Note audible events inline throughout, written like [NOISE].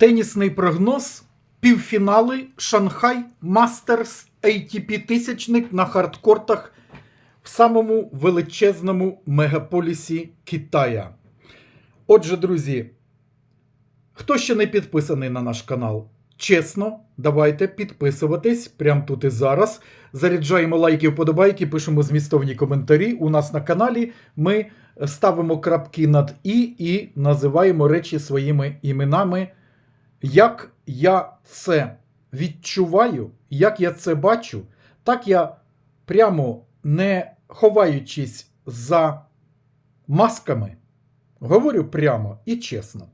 Тенісний прогноз. Півфінали Шанхай Мастерс ATP тисячник на хардкортах в самому величезному мегаполісі Китая. Отже, друзі, хто ще не підписаний на наш канал, чесно, давайте підписуватись прямо тут і зараз. Заряджаємо лайки, вподобайки, пишемо змістовні коментарі. У нас на каналі ми ставимо крапки над і і називаємо речі своїми іменами. Як я це відчуваю, як я це бачу, так я прямо не ховаючись за масками, говорю прямо і чесно.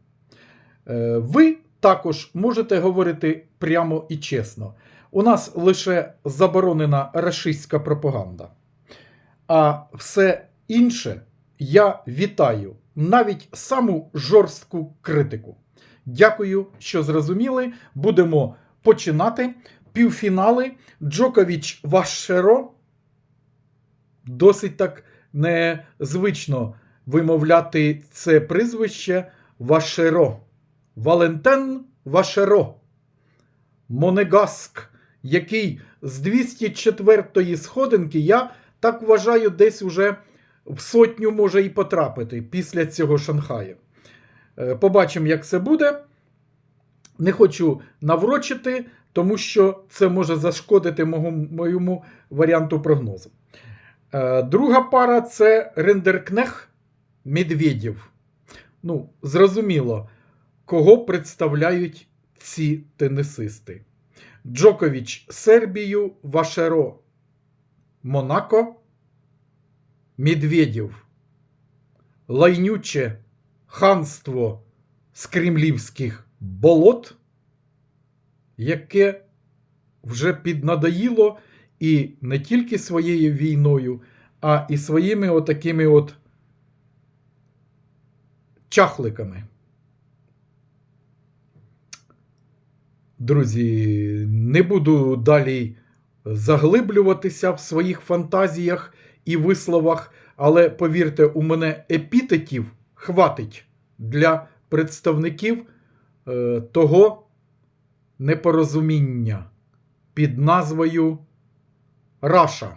Е, Ви також можете говорити прямо і чесно. У нас лише заборонена рашистська пропаганда. А все інше я вітаю навіть саму жорстку критику. Дякую, що зрозуміли. Будемо починати. Півфінали Джоковіч Вашеро. Досить так незвично вимовляти це прізвище Вашеро. Валентен Вашеро. Монегаск, який з 204-ї сходинки, я так вважаю, десь уже в сотню може і потрапити після цього Шанхаю. Е, Побачимо, як це буде. Не хочу наврочити, тому що це може зашкодити моєму варіанту прогнозу. Е, Друга пара це Рендеркнех Медведєв. Ну, зрозуміло, кого представляють ці тенісисти. Джокович Сербію, Вашеро Монако, Медведєв, Лайнюче ханство з кремлівських болот, яке вже піднадоїло і не тільки своєю війною, а і своїми отакими от чахликами. Друзі, не буду далі заглиблюватися в своїх фантазіях і висловах, але повірте, у мене епітетів хватить для представників е, того непорозуміння під назвою Раша.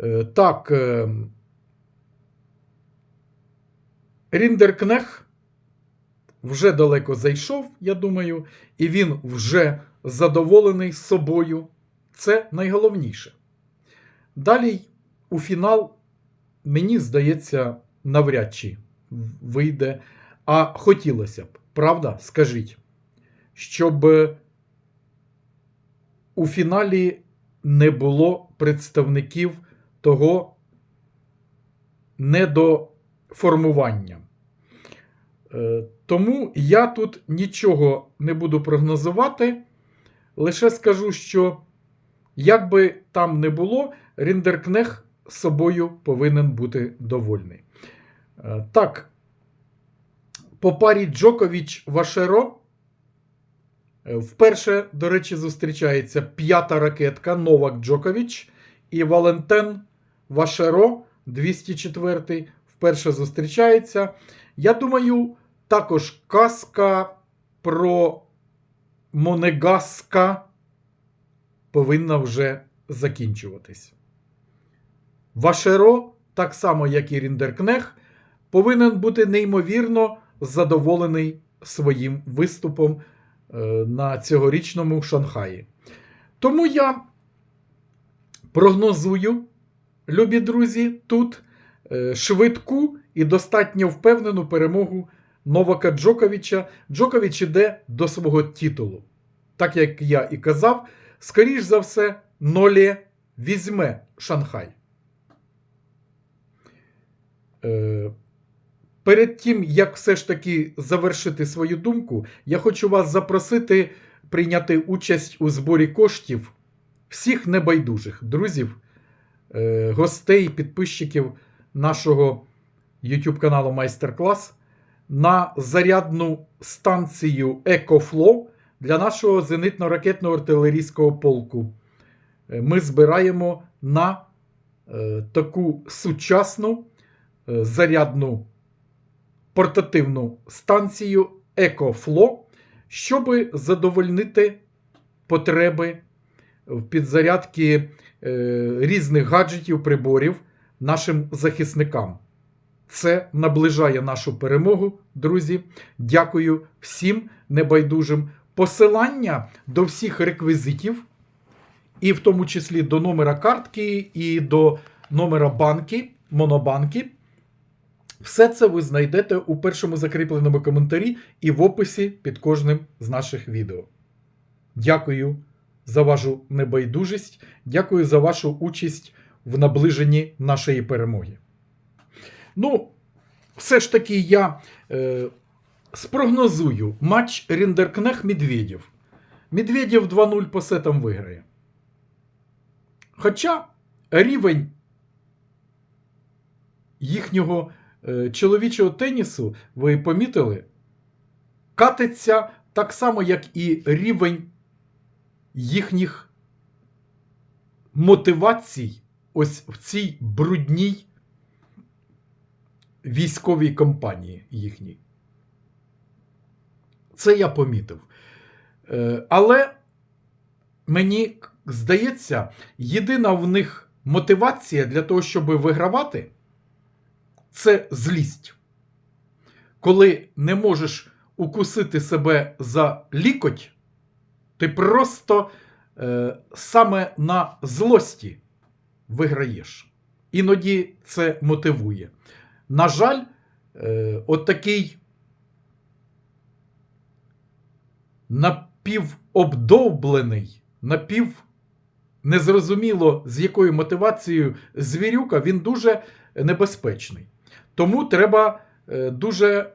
Е, так, е, Ріндеркнех вже далеко зайшов, я думаю, і він вже задоволений собою. Це найголовніше. Далі у фінал, мені здається, навряд чи вийде. А хотілося б, правда, скажіть, щоб у фіналі не було представників того недоформування. Е, Тому я тут нічого не буду прогнозувати. Лише скажу, що як би там не було, Ріндеркнех собою повинен бути довольний. Е, Так, по парі Джокович Вашеро. е, Вперше, до речі, зустрічається п'ята ракетка Новак Джокович і Валентен Вашеро 204 вперше зустрічається. Я думаю, також казка про Монегаска повинна вже закінчуватись. Вашеро, так само як і Ріндеркнех, повинен бути неймовірно задоволений своїм виступом е, на цьогорічному Шанхаї. Тому я прогнозую, любі друзі, тут е, швидку і достатньо впевнену перемогу Новака Джоковича. Джокович іде до свого титулу. Так як я і казав, скоріш за все, Нолє візьме Шанхай. Е, Перед тим, як все ж таки завершити свою думку, я хочу вас запросити прийняти участь у зборі коштів всіх небайдужих друзів, е, гостей, підписчиків нашого YouTube каналу Майстер-клас на зарядну станцію EcoFlow для нашого зенитно-ракетного артилерійського полку. Е, Ми збираємо на таку сучасну зарядну портативну станцію EcoFlow, щоб задовольнити потреби в підзарядці е, різних гаджетів, приборів нашим захисникам. Це наближає нашу перемогу, друзі. Дякую всім небайдужим. Посилання до всіх реквізитів, і в тому числі до номера картки, і до номера банки, монобанки. Все це ви знайдете у першому закріпленому коментарі і в описі під кожним з наших відео. Дякую за вашу небайдужість, дякую за вашу участь в наближенні нашої перемоги. Ну, все ж таки я е, спрогнозую матч Ріндеркнех Медведєв. Медведєв 2-0 по сетам виграє. Хоча рівень їхнього чоловічого тенісу, ви помітили, катиться так само, як і рівень їхніх мотивацій ось в цій брудній військовій компанії їхній. Це я помітив. Е, Але мені здається, єдина в них мотивація для того, щоб вигравати, це злість. Коли не можеш укусити себе за лікоть, ти просто е, саме на злості виграєш. Іноді це мотивує. На жаль, е, от такий напівобдовблений, напів незрозуміло з якою мотивацією звірюка, він дуже небезпечний. Тому треба е, дуже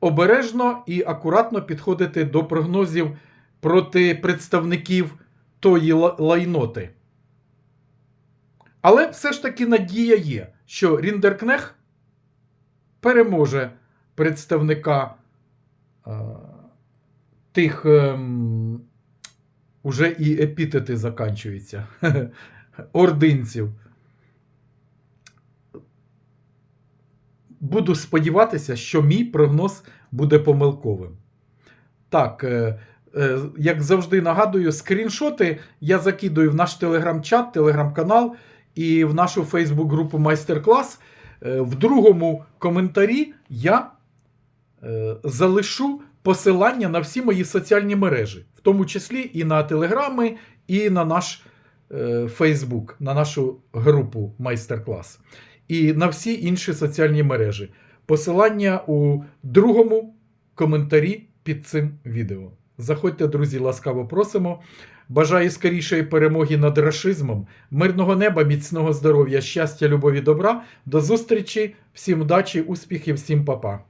обережно і акуратно підходити до прогнозів проти представників тої лайноти. Але все ж таки надія є, що Ріндеркнех переможе представника е, тих ем, уже і епітети заканчуються [LAUGHS] ординців. Буду сподіватися, що мій прогноз буде помилковим. Так, е, е, як завжди нагадую, скріншоти я закидую в наш телеграм-чат, телеграм-канал і в нашу Фейсбук-групу майстер-клас. Е, В другому коментарі я залишу посилання на всі мої соціальні мережі, в тому числі і на телеграми, і на наш Фейсбук, на нашу групу майстер-клас, і на всі інші соціальні мережі. Посилання у другому коментарі під цим відео. Заходьте, друзі, ласкаво просимо. Бажаю скорішої перемоги над рашизмом, мирного неба, міцного здоров'я, щастя, любові, добра. До зустрічі, всім удачі, успіхів, всім па-па.